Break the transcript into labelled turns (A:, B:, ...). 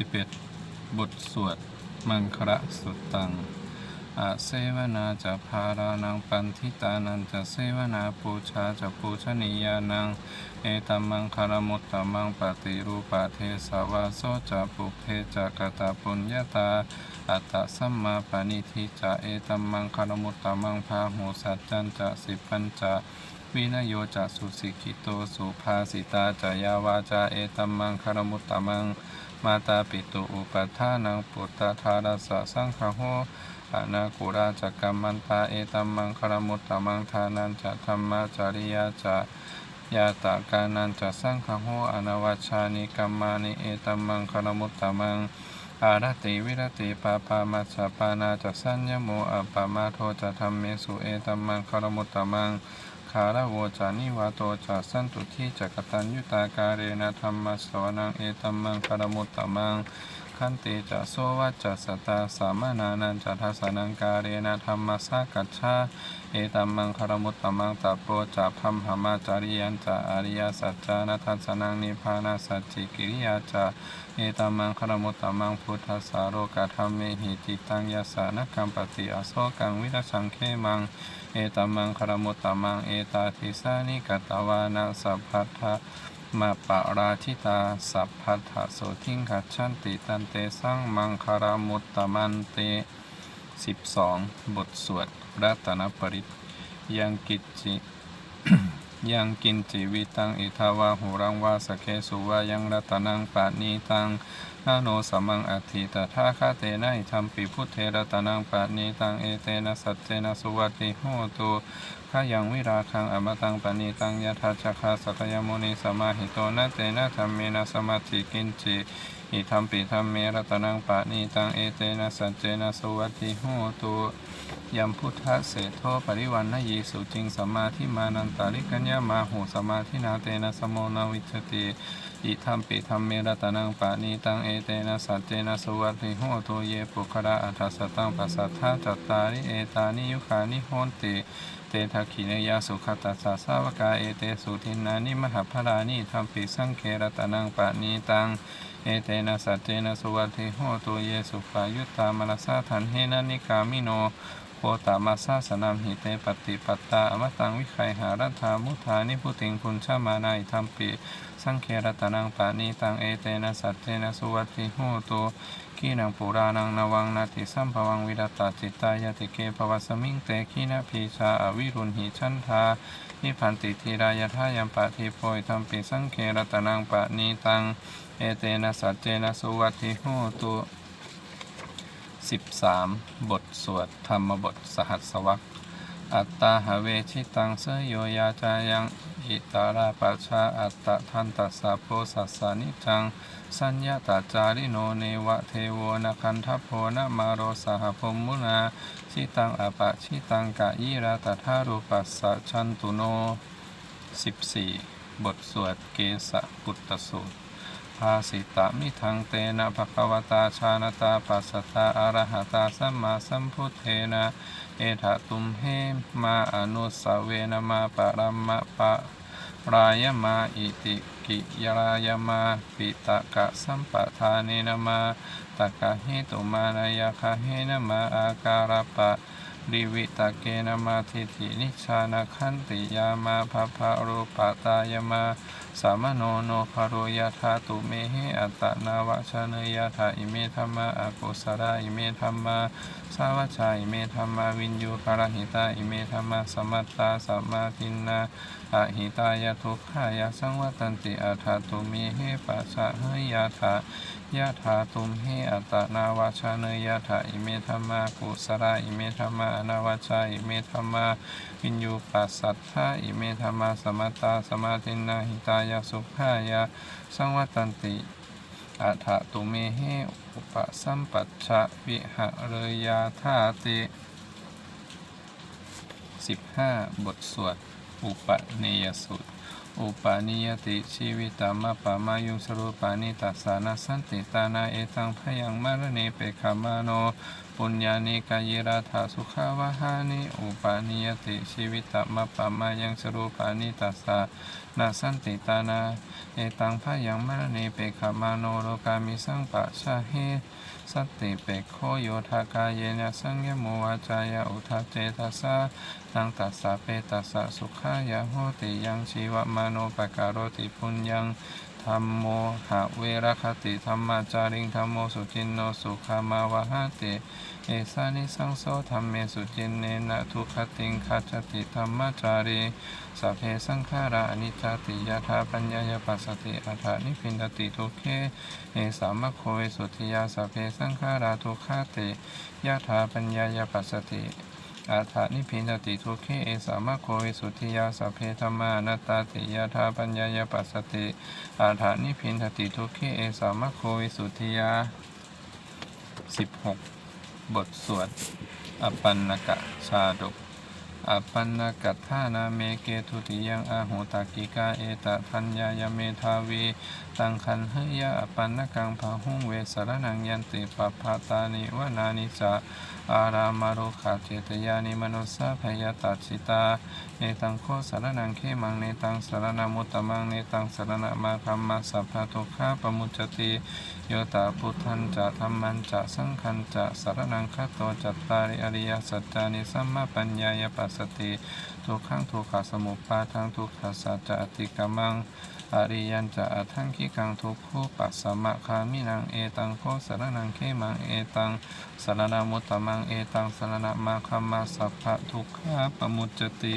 A: 11 บทสวด มังคระสุตตังอาเสวนาจะพารานังปันทิตานันจะเสวนาปูชาจะปูชนียานัง เอตัมมังคารมุตตมังปฏิรูปะเทสาวาโสจะปุเพจะกตาปุญญาตา อัตตะสัมมาปณิทิจะเอตัมมังคารมุตตมังพาหูสัจจันจะสิปัญจะวินโยจะสุสิกิโตสุภาสิตาจะยาวาจาเอตัมมังคารมุตตมัง มาตาปิตุอุปัฏฐานังปุตตะธารัสสะสังฆโหอานาคุราจักกัมมันตาเอตัมมังคารมุตตมังทานันจะธรรมจริยาจะยาตากานันจะสังฆโหอนวัชานิกัมมานิเอตัมมังคารมุตตมังอารติวิรติปาปามัสสปานาจะสัญญโมอัปปมาโทจะธรรมเมสุเอตัมมังคารมุตตมัง คาระโวจานิวาโตจะสันตุทิจักตันยุตาการเรนะธรรมสวนังเอตัมมังคารมุตตมัง ขันติจะโสวัจจะสตาสามานานันจะทัสนังการเรนะธรรมสากัจฉาเอตัมมังคารมุตตมังตัปโปจะพัมหามาจาริยันจะอริยสัจจานัทัสนังนิพพานาสัจจิกิริยาจะเอตัมมังคารมุตตมังพุทธสาโรกธรรมเมหิติตังยสสานกัมปติอโศกังวิรัชังเคมังเอตัมมังคารมุตตมังเอตาทิสานิกตวานาสัพพัทธะ มาปะราชิตา สัพพัทธโสทิงขัดชันติตันเตสังมังคารมุตตมันเตสิบสองบทสวดรัตนปริตยังกิจจิ ยังกินจิวิตังอิทาวาหูรังวาสเคสุวายังรัตนังปานีตังนาโนสัมังอัตถิตถาคาเตนะอิทัมปิพุทเทระตนังปะนีตังเอเตนะสัจเจนะสุวัติโหตุขยังวิราคังอมตังปะนีตังยะทัจจคาสักยมุนีสมาหิโตนะเตนะธรรมเมนะสมาธิกินจิอิทัมปิธรรมเมระตนังปะนีตังเอเตนะสัจเจนะสุวัติโหตุ ยัมพุทธะเสโทปริวันนยีสุจิงสมมาทิมานันตาริกัญญามาหูสมาธินาเตนะสมโมนาวิชติอิทัมปิธรรมเมรตนังปานีตังเอเตนะสัจเจนะสวัติโหตุเยปุคระอัฏฐสตังปัสสัทธาจัตตาริเอตานิยุขานิโหนติเตทักขิเนยาสุขตัสสะสาวกาเอเตสุทินานิมหาพรานิทัมปิสังเครตนังปานีตังเอเตนะสัจเจนะสวัติโหตุเยสุปายุตตามรสาทันเฮนะนิกามิโน โคตามาสาสนามหิเตปฏิปัตตาอมตังวิไคหารัฐามุธานิพุติงพุนชามานาอิทัมปิสังเครตนังปานีตังเอเตนะสัจเจนะสุวัติโหตุขีนังปุรานังนวังนาติสัมภวังวิรตาจิตตายติเกภวสมิงเตขีนาพีชาอวิรุณหิชันทานิพันติทีรายทายัมปะทิโพยทัมปิสังเครตนังปานีตังเอเตนะสัจเจนะสุวัติโหตุ 13 บทสวดธรรมบทสหัสวรรคอัตตาหเวชิตังเสยโยยาจายัง อิตาราปัชชาอัตตะทันตัสสะโพสัสสานิจัง สัญญาตาจาริโนเนวะเทโวนะคันทโพนะมาโรสหพมมุนาชิตังอปะชิตังกะยิราตถารูปัสสะชันตุโน 14 บทสวดเกสะปุตตสูตร ภาสิตามิทังเตนะภควตาชานตาปัสสตาอรหตาสัมมาสัมพุทเทนะเอถะตุมเหมาอนุสเวนะมาปรัมมะปะรายมาอิติกิยรายมาปิตะกะสัมปทานินะมาตะกะเหตุมานายคาเหนะมาอาการปะดิวิตาเกนะมาทิฏฐินิชานะขันติยามาภพะรูปะตายมา สามโนโนภโรยาธาตุเมหิอัตนาวชเนยธาอิเมธรรมาอากุสราอิเมธรรมาสาวชาอิเมธรรมาวินยูคารหิตาอิเมธรรมาสมัตตาสัมมาทินนาอะหิตายะทุกขายะสังวัตันติอัฏฐตุเมหิปัสสะเฮยาธายะธาตุมหิอัตนาวชเนยธาอิเมธรรมากุสราอิเมธรรมาอนาวชาอิเมธรรมา วินยูปัสสัทธาอิเมธรรมาสมัตตาสมาทินาหิตายาสุขายาสังวัตันติอัฏฐตุเมหิอุปสัมปัชชะวิหะเรยาธาติ15 บทสวด อุปเนยสูตร อุปาณิยติชีวิตามะปะมายุสรูปานิตัสานาสันติตานาเอตังพยังมารเนเปคามาโนปปุญญานิกายราธาสุขาวหานิอุปาณิยติชีวิตมะปะมายังสรูปานิตัสสะนาสันติตานาเอตังพะยังมรณีเปขามาโนโลกามิสังปะชาเฮ สติเปกโคโยทากายเยนะสังยโมวาจายาอุทาเจตัสสะนังตัสสะเปตัสสะสุขายาโหติยังชีวมโนปการโรติปุญญัง ธรรมโมหะเวรคติธรรมาจาริงธรรมโมสุจินโนสุขามาวหาติเอสานิสังโสธรรมเมสุจินเนนะทุกขติงคัจจติธรรมจารีสัพเพสังขาราอนิจจติยถาปัญญายปัสสติอัฏฐานิพินดติทุเขเอสามะโคเวสุทิยาสัพเพสังขาราทุกขติยถาปัญญายปัสสติ อัฏฐานิพินติทุกเขเอสามะโควิสุทิยาสัพเพธรรมานตาติยาธาปัญญายปัสสติอัฏฐานิพินติทุกเขเอสามะโควิสุทิยาสิบหกบทสวดอปันนกะชาดก อปันนกัตถานาเมเกทุติยังอาหุตากิกาเอตะพัญญายเมทาวีตังคันหยะอปันนกังพาหุงเวสรนังยันติปปาตานิวนานิจาอารามารุขาเจตยานิมนุสสะพยตัชิตาเนตังโคสารนังเขมังเนตังสารณมุตตมังเนตังสารณมาคัมมาสัพพะทุกขาปมุจจติโยตาพุทธันจะธรรมันจะสังขันจะสารนังคัตโตจัตตาริอริยสัจจานิสัมมาปัญญายปัสสติทุกขังทุกขสมุปปาทังทุกขสัจจะอติกมังอริยันจะอัทังคิกังทุกขุปัสสมะคามินังเอตังโคสารนังเขมังเอตังสารนามุตตมังเอตังสารณมาคัมมาสัพพะทุกขาปมุจจติ